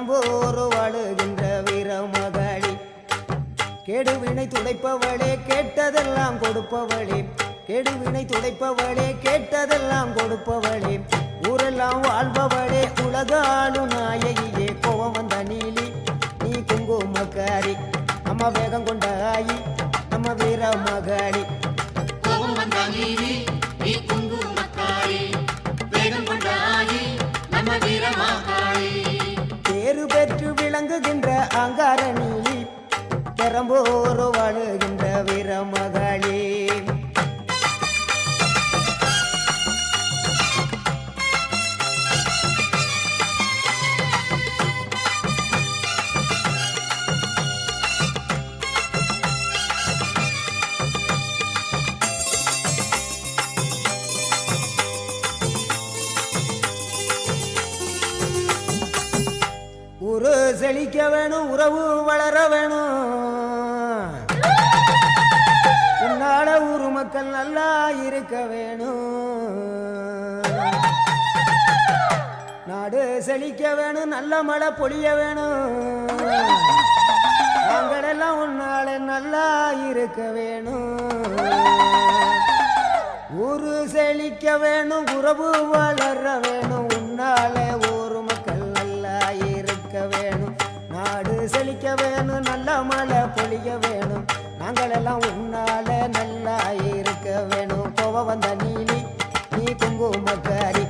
பெரம்போர் வாழுகின்ற வீரமகளி. கெடுவினை துடைப்பவளே கேட்டதெல்லாம் கொடுப்பவளே. கெடுவினை துடைப்பவளே கேட்டதெல்லாம் கொடுப்பவளே. ஊரெல்லாம் வாழ்பவளே உலகாளு நாயகியே. கோவம் வந்த நீலி நீ குங்குமக்காரி அம்மா வேகம் கொண்ட ஆயி நம்ம வீர மகாளி கோவம் வந்த நீலி நீ குங்குமக்காரி வேகம் கொண்ட ஆயி நம்ம வீர மகாரி விளங்குகின்ற அங்கார பெரம்போரோ வாழுகின்ற வீரமகளே. செழிக்க வேணும் உறவு வளர வேணும் உன்னால ஊரு மக்கள் நல்லா இருக்க வேணும் நாடு செழிக்க வேணும் நல்ல மழை பொழிய வேணும் நாங்களெல்லாம் உன்னால நல்லா இருக்க வேணும் ஊரு செழிக்க வேணும் உறவு வளர வேணும் உன்னால ஊர் நாடு செழிக்க வேணும் நல்ல மழை பொழிய வேணும். நாங்கள் எல்லாம் உன்னால நல்லா இருக்க வேணும். கோவ வந்த நீலி நீ குங்குமக்காரி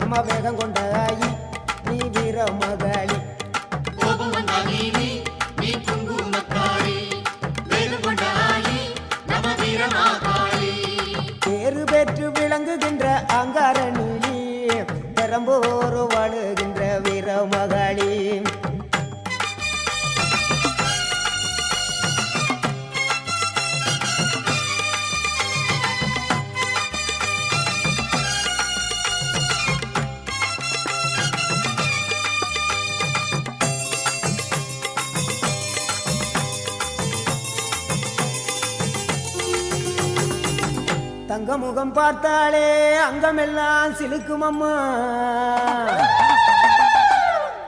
நம்ம வேகம் கொண்ட ஆயி நீ வீர மகாளி. பேரு பெற்று விளங்குகின்ற அங்கார நீலி பெரம்போர் தங்க முகம் பார்த்தாலே அங்கமெல்லாம் சிலுக்கும் அம்மா.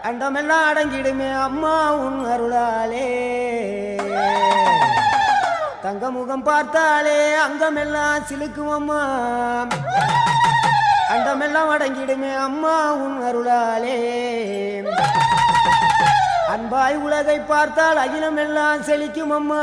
அண்டமெல்லாம் அடங்கிடுமே அம்மா உன் அருளாலே. தங்க முகம் பார்த்தாலே அங்கமெல்லாம் சிலுக்கும் அம்மா. அண்டமெல்லாம் அடங்கிடுமே அம்மா உன் அருளாலே. அன்பாய் உலகை பார்த்தால் அகிலமெல்லாம் செழிக்கும் அம்மா.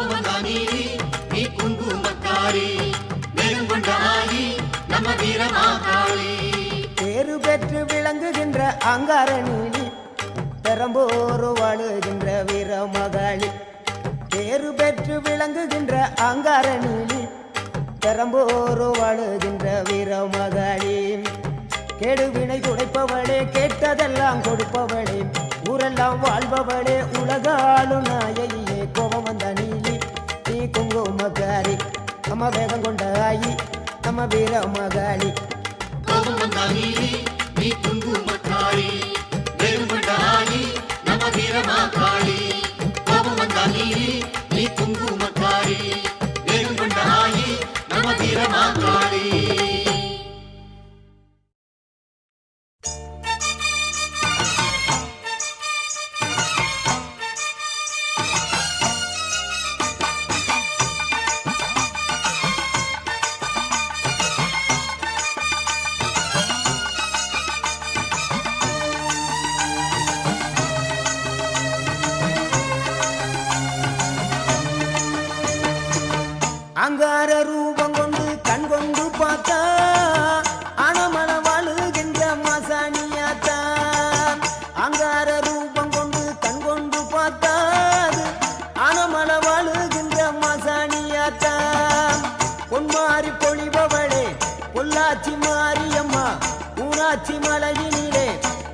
கோபம் வந்த நீதி நீ குங்குமக்காரி வேகம் கொண்டாயி நம்ம வீரமாகாளி பேரு பெற்று விளங்குகின்ற அங்காரணி பெரம்போர் வாழுகின்ற வீர மகாளி பேரு பெற்று விளங்குகின்ற அங்காரணி பெரம்போர் வாழுகின்ற வீர மகாளி கெடுவினை துடைப்பவளே கேட்டதெல்லாம் கொடுப்பவளே ஊரெல்லாம் வாழ்பவளே உலகாளும் நாயை நம்ம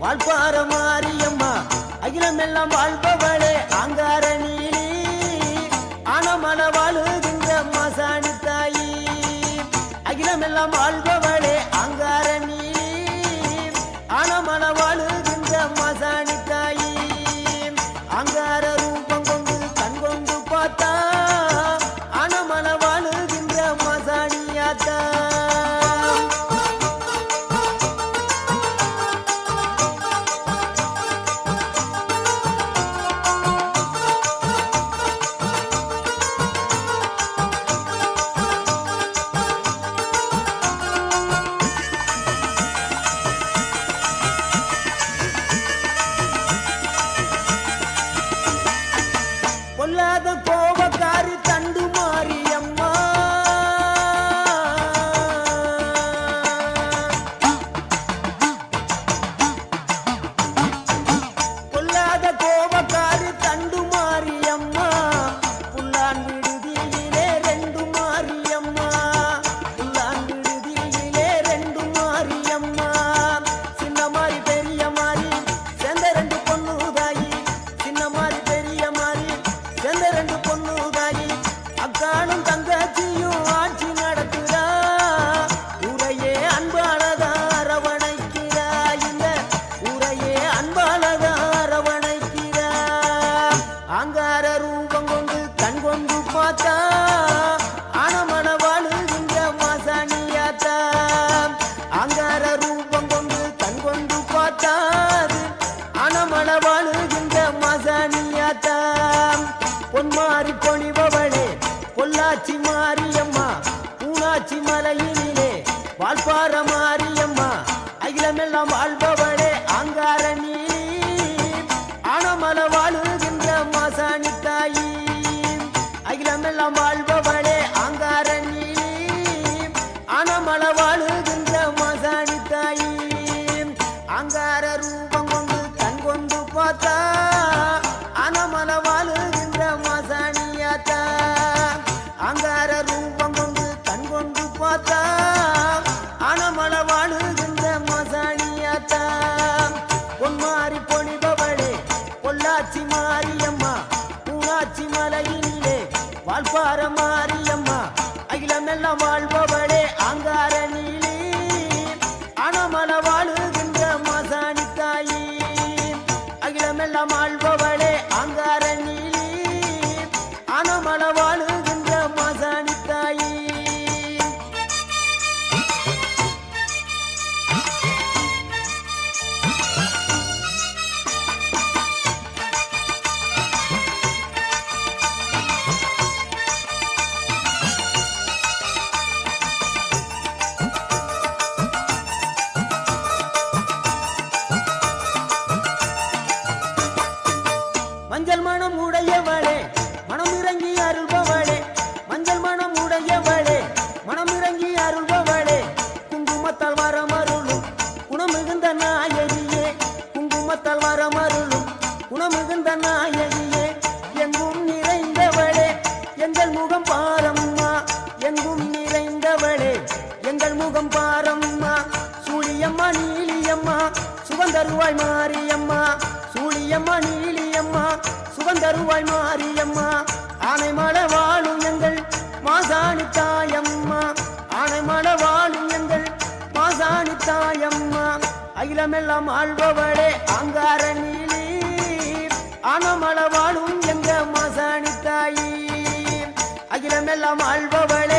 வாழ்பார மாரியம்மா. அகிலமெல்லாம் வாழ்பவளே. जाता நல்ல வாழ்பவர் சுகந்தருவாய் மாரியம்மா சூழியம்மா நீலியம்மா சுகந்தருவாய் மாரியம்மா ஆனை மட வாழும் எங்கள் மாசாணி தாயம்மா ஆனை மட வாழும் எங்கள் மாசாணி தாயம்மா. அகிலமெல்லாம் ஆழ்பவளே ஆங்கார நீலி ஆனமள வாழும் எங்க மாசாணி தாயி. அகிலமெல்லாம் ஆழ்பவளே